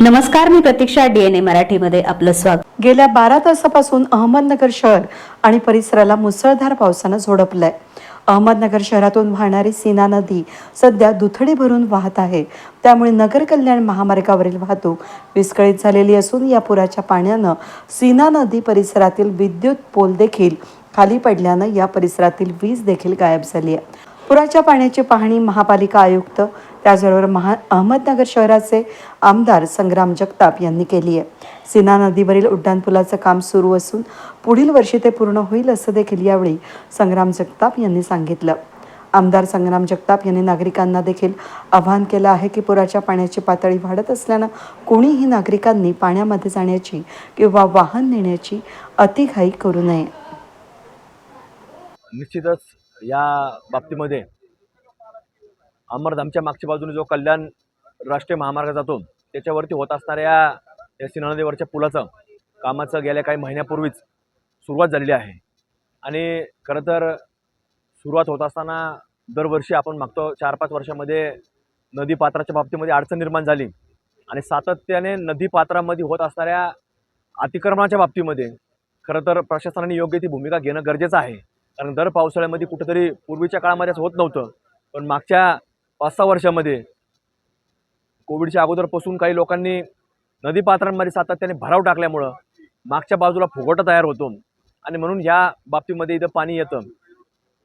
नमस्कार मी प्रतीक्षा डीएनए मराठीमध्ये आपलं स्वागत. गेल्या बारा तासापासून अहमदनगर शहर आणि परिसराला मुसळधार पावसानं झोडपलंय. अहमदनगर शहरातून वाहणारी सीना नदी सध्या दुथडी भरून वाहत आहे. त्यामुळे नगर कल्याण महामार्गावरील वाहतूक विस्कळीत झालेली असून या पुराच्या पाण्यानं सीना नदी परिसरातील विद्युत पोल देखील खाली पडल्यानं या परिसरातील वीज देखील गायब झाली आहे. पुराच्या पाण्याची पाहणी महापालिका आयुक्त त्याचबरोबर महा अहमदनगर शहराचे आमदार संग्राम जगताप यांनी केली आहे. सीना नदीवरील उड्डाणपुलाचं काम सुरू असून पुढील वर्षी ते पूर्ण होईल असं देखील यावेळी संग्राम जगताप यांनी सांगितलं. आमदार संग्राम जगताप यांनी नागरिकांना देखील आवाहन केलं आहे की पुराच्या पाण्याची पातळी वाढत असल्यानं कोणीही नागरिकांनी पाण्यामध्ये जाण्याची किंवा वाहन नेण्याची अतिघाई करू नये. निश्चितच या बाबतीमध्ये अंबरधामच्या मागच्या बाजूने जो कल्याण राष्ट्रीय महामार्ग जातो त्याच्यावरती होत असणाऱ्या या सीना नदीवरच्या पुलाचं कामाचं गेल्या काही महिन्यापूर्वीच सुरुवात झालेली आहे. आणि खरं तर सुरुवात होत असताना दरवर्षी आपण मागतो चार पाच वर्षामध्ये नदीपात्राच्या बाबतीमध्ये अडचण निर्माण झाली. आणि सातत्याने नदीपात्रामध्ये होत असणाऱ्या अतिक्रमणाच्या बाबतीमध्ये खरं तर प्रशासनाने योग्य ती भूमिका घेणं गरजेचं आहे. कारण दर पावसाळ्यामध्ये कुठेतरी पूर्वीच्या काळामध्ये असं होत नव्हतं. पण मागच्या पाच सहा वर्षामध्ये कोविडच्या अगोदरपासून काही लोकांनी नदीपात्रांमध्ये सातत्याने भराव टाकल्यामुळं मागच्या बाजूला फुगोटा तयार होतो. आणि म्हणून या बाबतीमध्ये इथं पाणी येतं.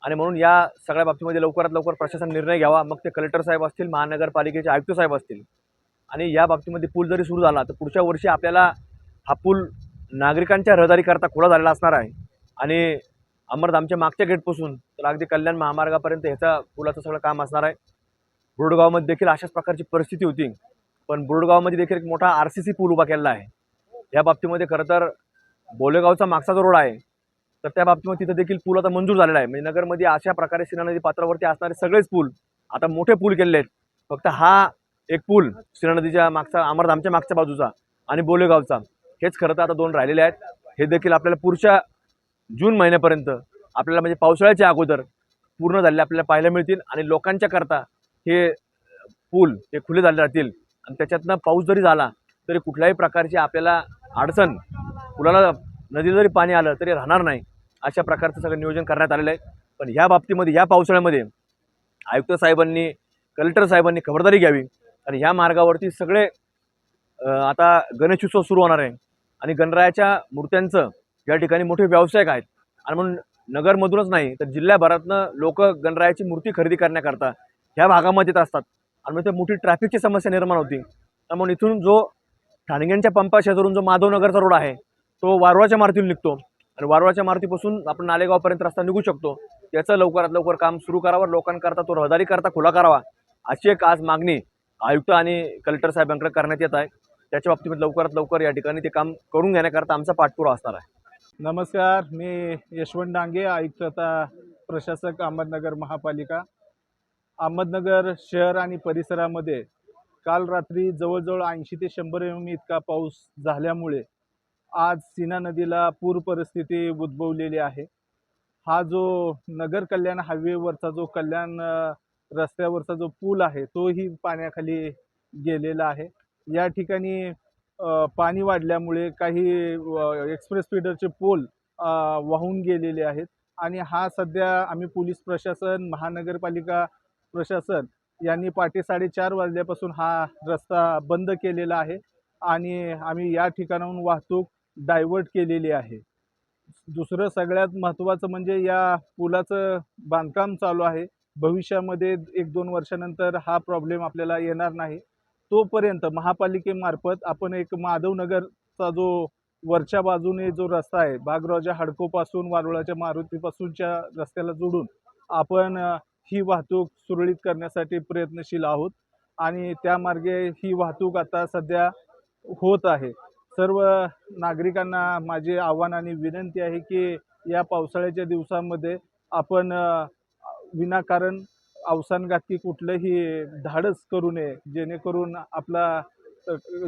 आणि म्हणून या सगळ्या बाबतीमध्ये लवकरात लवकर प्रशासन निर्णय घ्यावा. मग ते कलेक्टर साहेब असतील महानगरपालिकेचे आयुक्त साहेब असतील. आणि या बाबतीमध्ये पूल जरी सुरू झाला तर पुढच्या वर्षी आपल्याला हा पूल नागरिकांच्या रहदारीकरता खुला झालेला असणार आहे. आणि अमरधामच्या मागच्या गेटपासून तर अगदी कल्याण महामार्गापर्यंत ह्याचा पुलाचं सगळं काम असणार आहे. बुरडगावमध्ये देखील अशाच प्रकारची परिस्थिती होती. पण बुरडगावमध्ये देखील एक मोठा आर सी सी पूल उभा केलेला आहे. या बाबतीमध्ये खरं तर बोलेगावचा मागचा जो रोड आहे तर त्या बाबतीमध्ये तिथं देखील पूल आता मंजूर झालेला आहे. म्हणजे नगरमध्ये अशा प्रकारे सीना नदी पात्रावरती असणारे सगळेच पूल आता मोठे पूल केलेले आहेत. फक्त हा एक पूल सीना नदीच्या मागचा अमरधामच्या मागच्या बाजूचा आणि बोलेगावचा हेच खरं तर आता दोन राहिलेले आहेत. हे देखील आपल्याला पुढच्या जून महिन्यापर्यंत आपल्याला म्हणजे पावसाळ्याच्या अगोदर पूर्ण झालेले आपल्याला पाहायला मिळतील आणि लोकांच्या करता हे पूल हे खुले झाले राहतील आणि त्याच्यातनं पाऊस जरी झाला तरी कुठल्याही प्रकारची आपल्याला अडचण पुलाला नदीला जरी पाणी आलं तरी राहणार नाही. अशा प्रकारचं सगळं नियोजन करण्यात आलेलं आहे. पण ह्या बाबतीमध्ये या पावसाळ्यामध्ये आयुक्त साहेबांनी कलेक्टर साहेबांनी खबरदारी घ्यावी आणि ह्या मार्गावरती सगळे आता गणेशोत्सव सुरू होणार आहे. आणि गणरायाच्या मूर्त्यांचं या ठिकाणी मोठे व्यावसायिक आहेत. आणि म्हणून नगरमधूनच नाही तर जिल्ह्याभरातनं लोक गणरायाची मूर्ती खरेदी करण्याकरता ह्या भागामध्ये येत असतात. आणि ते मोठी ट्रॅफिकची समस्या निर्माण होती. त्यामुळे इथून जो ठाणग्यांच्या पंपा शेजारून जो माधवनगरचा रोड आहे तो वारवाच्या मारुतीला निघतो. आणि वारवाच्या मारुतीपासून आपण नालेगावपर्यंत रस्ता निघू शकतो. याचं लवकरात लवकर काम सुरू करावं लोकांकरता तो रहदारी करता खुला करावा अशी एक आज मागणी आयुक्त आणि कलेक्टर साहेबांकडे करण्यात येत आहे. त्याच्या बाबतीत लवकरात लवकर या ठिकाणी ते काम करून घेण्याकरता आमचा पाठपुरावा असणार आहे. नमस्कार मी यशवंत डांगे आयुक्त आता प्रशासक अहमदनगर महापालिका. अहमदनगर शहर आणि परिसरामध्ये काल रात्री जवळजवळ ऐंशी ते शंभर एम इतका पाऊस झाल्यामुळे आज सीना नदीला पूर परिस्थिती उद्भवलेली आहे. हा जो नगर कल्याण हायवेवरचा जो कल्याण रस्त्यावरचा जो पूल आहे तोही पाण्याखाली गेलेला आहे. या ठिकाणी पाणी वाढल्यामुळे काही एक्सप्रेस फीडरचे पोल वाहून गेलेले आहेत. आणि हा सध्या आम्ही पोलीस प्रशासन महानगरपालिका प्रशासन यांनी पाटे साडेचार वाजल्यापासून हा रस्ता बंद केलेला आहे आणि आम्ही या ठिकाणाहून वाहतूक डायव्हर्ट केलेली आहे. दुसरं सगळ्यात महत्त्वाचं म्हणजे या पुलाचं बांधकाम चालू आहे. भविष्यामध्ये एक दोन वर्षानंतर हा प्रॉब्लेम आपल्याला येणार नाही. तोपर्यंत महापालिकेमार्फत आपण एक माधवनगरचा जो वरच्या बाजूने जो रस्ता आहे बागराजा हडकोपासून वारुळाच्या मारुतीपासूनच्या रस्त्याला जोडून आपण ही वाहतूक सुरळीत करण्यासाठी प्रयत्नशील आहोत. आणि त्यामार्गे ही वाहतूक आता सध्या होत आहे. सर्व नागरिकांना माझे आव्हान आणि विनंती आहे की या पावसाळ्याच्या दिवसामध्ये आपण विनाकारण अवसानघातकी कुठलंही धाडस करू नये. जेणेकरून आपला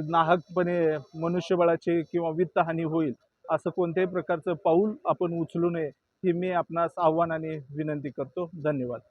नाहकपणे मनुष्यबळाची किंवा वित्तहानी होईल असं कोणत्याही प्रकारचं पाऊल आपण उचलू नये ही मी आपणास आव्हान आणि विनंती करतो. धन्यवाद.